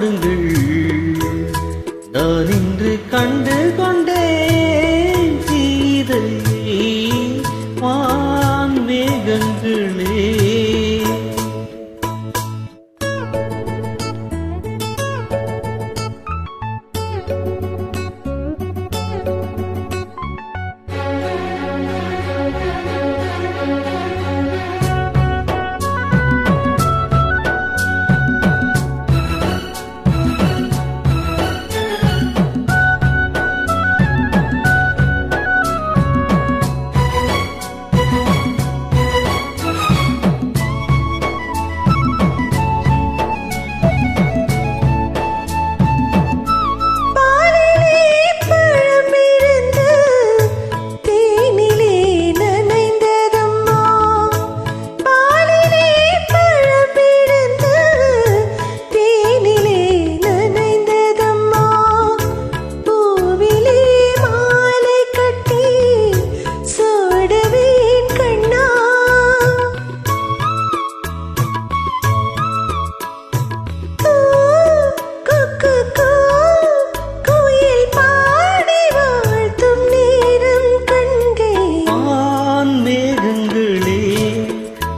பாடுங்கள் நான் இன்று கண்டு கொண்டேன் சீதை வான் மேகங்களே.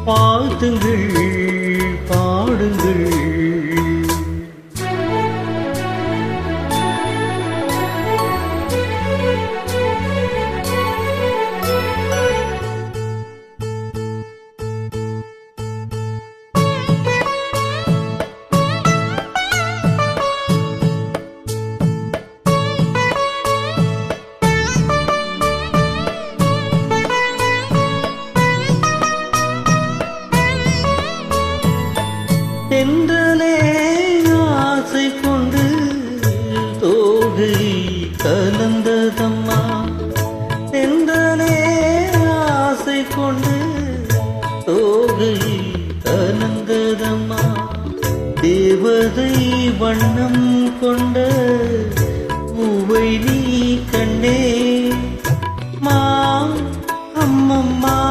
வாழ்த்துங்கள் தென்றலே ஆசை கொண்டு தோகை கலந்ததம்மா. தென்றலே ஆசை கொண்டு தோகை கலந்ததம்மா. தேவதை வண்ணம் கொண்ட பூவை நீ கண்ணே. மா அம்மம்மா